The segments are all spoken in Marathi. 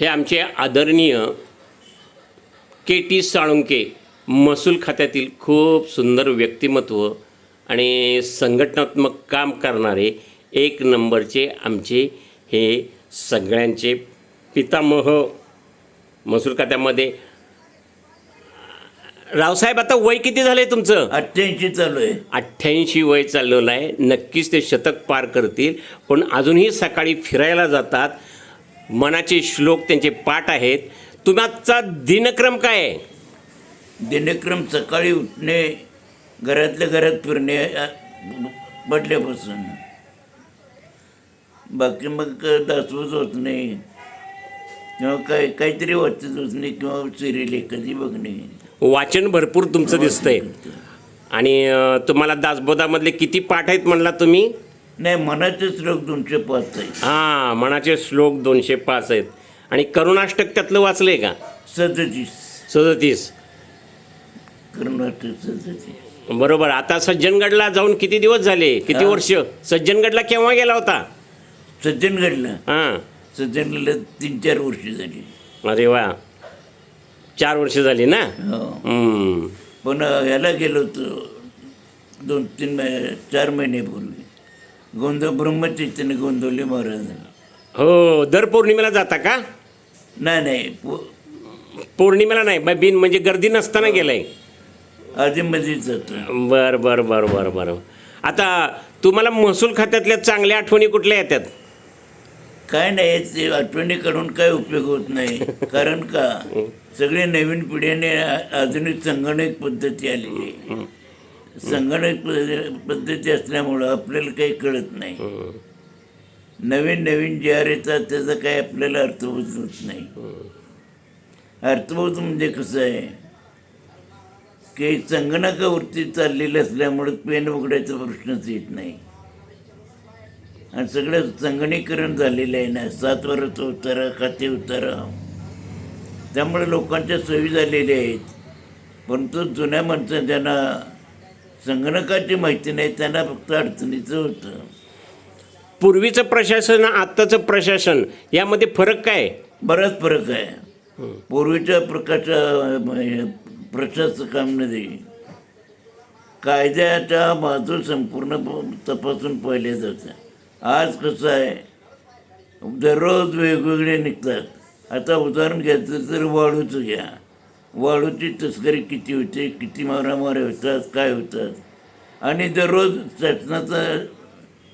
हे आमचे आदरणीय के टी साळुंके महसूल खात्यातील खूप सुंदर व्यक्तिमत्व आणि संघटनात्मक काम करणारे एक नंबरचे आमचे हे सगळ्यांचे पितामह महसूल खात्यामध्ये. रावसाहेब आता वय किती झालं आहे तुमचं? अठ्ठ्याऐंशी चालू आहे. अठ्ठ्याऐंशी वय चाललेलं आहे. नक्कीच ते शतक पार करतील. पण अजूनही सकाळी फिरायला जातात. मनाचे श्लोक त्यांचे पाठ आहेत. तुमचा दिनक्रम काय आहे? दिनक्रम सकाळी उठणे घरातल्या घरात फिरणे पडल्यापासून बाकी मग दासवत होत नाही. किंवा काय काहीतरी वाचत होत नाही किंवा सिरियल एखादी बघणे. वाचन भरपूर तुमचं दिसतंय. आणि तुम्हाला दासबोधामधले किती पाठ आहेत म्हणला तुम्ही? नाही मनाचे श्लोक दोनशे पाच आहे हां मनाचे श्लोक दोनशे पाच आहेत. आणि करुणाष्टक त्यातलं वाचलंय का? सदतीस. सदतीस. कर्नाटक सदतीस. बरोबर. आता सज्जनगडला जाऊन किती दिवस झाले? किती हा. वर्ष? सज्जनगडला केव्हा गेला होता? सज्जनगडला. हां. सज्जनगडला तीन चार वर्ष झाली. अरे वा. चार वर्ष झाली ना? हो. हम्म. पण ह्याला गेलो होतो दोन तीन महि चार महिन्यापूर्वी गोंद ब्रह्मचैतन्य गोंदवले महाराज. हो दर पौर्णिमेला जाता का? नाही नाही पो पौर्णिमेला नाही ब- बिन म्हणजे गर्दी नसताना गेलाय. आधीमध्येच जातो बर बर बर बर बर. आता तुम्हाला महसूल खात्यातल्या चांगल्या आठवणी कुठल्या येतात? काय नाही ते आठवणी काढून काय उपयोग होत नाही. कारण का सगळे नवीन पिढीने आ- आधुनिक संगणक पद्धती आलेली आहे. संगणक पद्धती असल्यामुळं आपल्याला काही कळत नाही. नवीन नवीन जे आर येतात त्याचा काही आपल्याला अर्थबोध होत नाही. अर्थबोध म्हणजे कसं आहे? की संगणकावरती चाललेलं असल्यामुळं पेन उघडायचा प्रश्नच येत नाही. आणि सगळं संगणीकरण झालेलं आहे ना सात वरच उतारा खाते उतारा. त्यामुळे लोकांच्या सोयी झालेल्या आहेत. परंतु जुन्या माणसं ज्यांना संगणकाची माहिती नाही त्यांना फक्त अडचणीचं होतं. पूर्वीचं प्रशासन आत्ताचं प्रशासन यामध्ये फरक काय? आहे? बराच फरक आहे. पूर्वीच्या प्रकाशा प्रशासकांमध्ये कायद्याच्या बाजू संपूर्ण प- तपासून पाहिल्या जातं. आज कसं आहे दररोज वेगवेगळे निघतात. आता उदाहरण घ्यायचं तर वाळूचं घ्या. वाळूची तस्करी किती होते किती मारामाऱ्या होतात काय होतात. आणि दररोज शासनाचा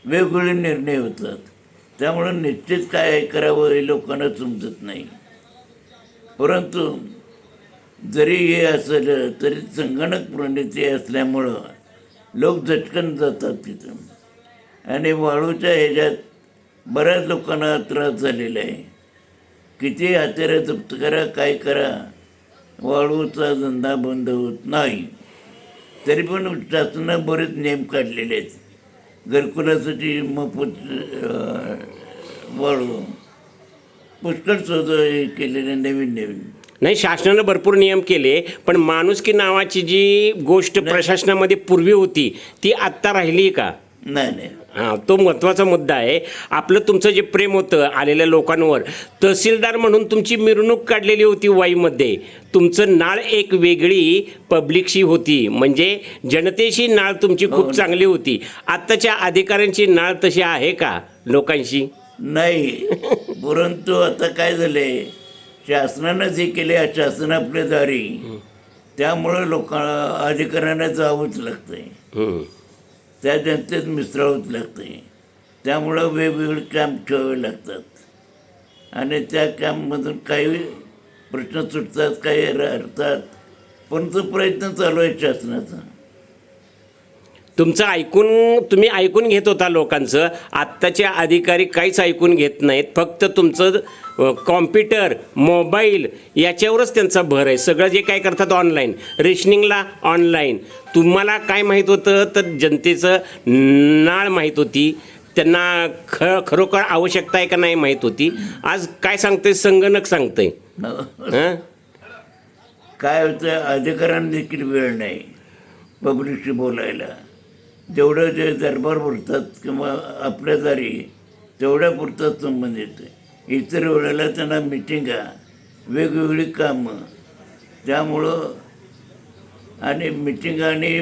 वेगवेगळे निर्णय होतात. त्यामुळं निश्चित काय करावं हे लोकांना समजत नाही. परंतु जरी हे असलं तरी संगणक प्रणिती असल्यामुळं लोक झटकन जातात तिथं. आणि वाळूच्या ह्याच्यात बऱ्याच लोकांना त्रास झालेला आहे. किती हत्यारं जप्त करा काय करा वाळूचा धंदा बंद होत नाही. तरी पण शासनानं बरेच नियम काढलेले आहेत. घरकुलासाठी मोफत वाळू पुष्कळ शोध हे केलेले नवीन नवीन. नाही शासनानं भरपूर नियम केले पण माणुसकी नावाची जी गोष्ट प्रशासनामध्ये पूर्वी होती ती आत्ता राहिली का? नाही नाही. हां तो महत्त्वाचा मुद्दा आहे. आपलं तुमचं जे प्रेम होतं आलेल्या लोकांवर तहसीलदार म्हणून तुमची मिरवणूक काढलेली होती वाईमध्ये. तुमचं नाळ एक वेगळी पब्लिकशी होती. म्हणजे जनतेशी नाळ तुमची खूप चांगली होती. आत्ताच्या अधिकाऱ्यांची नाळ तशी आहे का लोकांशी? नाही. परंतु आता काय झाले शासनानंच हे केले शासन आपल्या दारी. त्यामुळं लोकांना अधिकाऱ्यांना जावंच लागतंय. हं. त्या जनतेत मिसळावंच लागते त्यामुळं वेगवेगळे काम ठेवावे लागतात. आणि त्या कॅम्पमधून काही प्रश्न सुटतात काही हरतात पण तो प्रयत्न चालू आहे शासनाचा. तुमचं ऐकून तुम्ही ऐकून घेत होता लोकांचं. आत्ताचे अधिकारी काहीच ऐकून घेत नाहीत. फक्त तुमचं कॉम्प्युटर मोबाईल याच्यावरच त्यांचा भर आहे. सगळं जे काय करतात ऑनलाईन. रेशनिंगला ऑनलाईन. तुम्हाला काय माहीत होतं? तर जनतेचं नाळ माहीत होती. त्यांना ख खरोखर आवश्यकता आहे का नाही माहीत होती. आज काय सांगते संगणक सांगतंय. हं? काय होतं? अधिकाऱ्यांना देखील वेळ नाही. पब्लिकशी बोलायला. जेवढं जे दरबार भरतात किंवा आपल्या दारी तेवढ्या पुरतात संबंधित इतर वेळेला त्यांना मिटिंगा वेगवेगळी कामं. त्यामुळं आणि मिटिंग आणि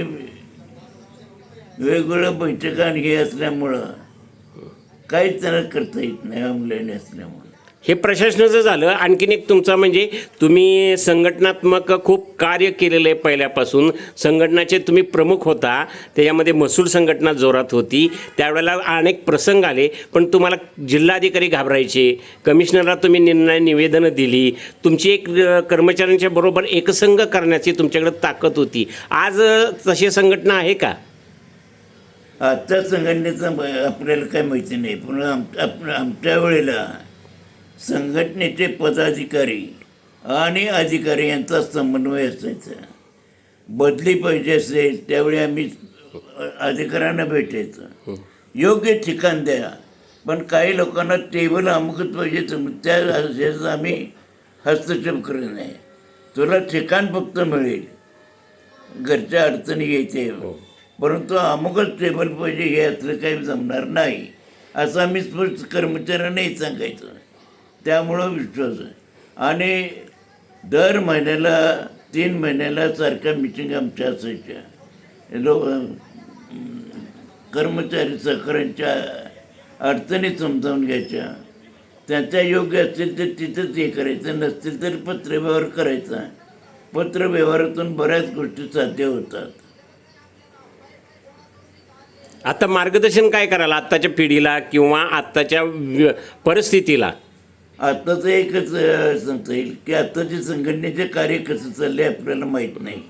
वेगवेगळ्या बैठका आणि हे असल्यामुळं काहीच त्यांना करता येत नाही ऑनलाईन असल्यामुळं. हे प्रशासनाचं झालं. आणखीन एक तुमचा म्हणजे तुम्ही संघटनात्मक खूप कार्य केलेलं आहे पहिल्यापासून. संघटनाचे तुम्ही प्रमुख होता. त्याच्यामध्ये महसूल संघटना जोरात होती. त्यावेळेला अनेक प्रसंग आले. पण तुम्हाला जिल्हाधिकारी घाबरायचे. कमिशनरला तुम्ही निर्णय निवेदनं दिली. तुमची एक कर्मचाऱ्यांच्या बरोबर एकसंघ करण्याची तुमच्याकडे ताकद होती. आज तशी संघटना आहे का? आता संघटनेचं आपल्याला काय माहिती नाही. पण आम आमच्या वेळेला संघटनेचे पदाधिकारी आणि अधिकारी यांचा समन्वय असायचा. बदली पाहिजे असेल त्यावेळी आम्ही अधिकाऱ्यांना भेटायचं. योग्य ठिकाण द्या पण काही लोकांना टेबल अमुकच पाहिजे त्या ह्याचं आम्ही हस्तक्षेप करत नाही तुला ठिकाण फक्त मिळेल. घरच्या अडचणी येते. परंतु अमुकच टेबल पाहिजे हे असलं काही जमणार नाही असं आम्ही स्पष्ट कर्मचाऱ्यांनाही सांगायचं. त्यामुळं विश्वास आहे. आणि दर महिन्याला तीन महिन्याला सारख्या मिटिंग आमच्या असायच्या. लोक कर्मचारी सहकाऱ्यांच्या अडचणी समजावून घ्यायच्या. त्यांच्या योग्य असतील तर तिथंच हे करायचं नसतील तर पत्रव्यवहार करायचा. पत्रव्यवहारातून बऱ्याच गोष्टी साध्य होतात. आता मार्गदर्शन काय करायला आत्ताच्या पिढीला किंवा आत्ताच्या परिस्थितीला? आत्ताचं एकच अं, सांगता येईल की आत्ताचे संघटनेचे कार्य कसं चालले आपल्याला माहीत नाही.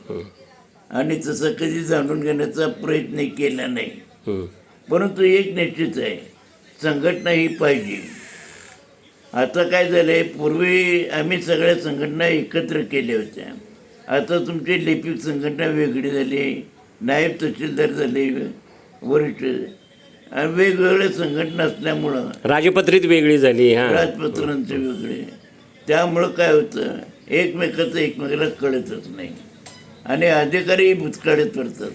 आणि तसं कधी जाणून घेण्याचा प्रयत्न केला नाही. परंतु एक निश्चित आहे संघटना ही पाहिजे. आता काय झालं आहे पूर्वी आम्ही सगळ्या संघटना एकत्र केल्या होत्या. आता तुमची लिपिक संघटना वेगळी झाली नायब तहसीलदार झाले वरिष्ठ आणि वेगवेगळ्या संघटना असल्यामुळं राजपत्रित वेगळी झाली हां. राजपत्रांचे वेगळे. त्यामुळं काय होतं एकमेकाचं एकमेकाला कळतच नाही. आणि अधिकारी भूतकाळीत पडतात.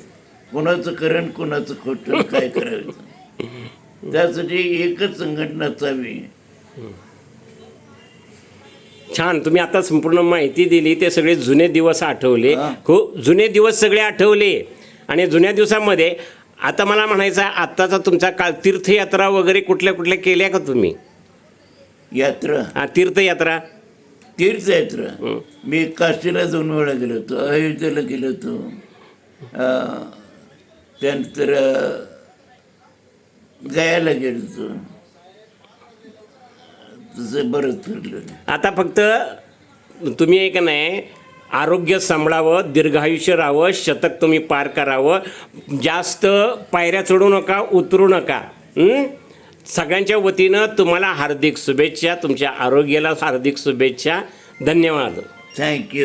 कोणाचं करण कोणाचं खोटं काय करायचं? त्यासाठी एकच संघटना असावी. छान तुम्ही आता संपूर्ण माहिती दिली ते सगळे जुने दिवस आठवले. खूप जुने दिवस सगळे आठवले. आणि जुन्या दिवसामध्ये आता मला म्हणायचं आहे, आत्ताचा तुमचा काळ तीर्थयात्रा वगैरे कुठल्या कुठल्या केल्या का तुम्ही? यात्रा? हा तीर्थयात्रा. तीर्थयात्रा. मी काशीला दोन वेळा गेलो होतो अयोध्येला गेलो होतो. त्यानंतर गयाला गेलो होतो. तसं बरंच फिरलो. आता फक्त तुम्ही एक नाही आरोग्य सांभाळावं दीर्घायुष्य राहावं शतक तुम्ही पार करावं. जास्त पायऱ्या चढू नका उतरू नका. सगळ्यांच्या वतीनं तुम्हाला हार्दिक शुभेच्छा तुमच्या आरोग्याला हार्दिक शुभेच्छा. धन्यवाद. थँक्यू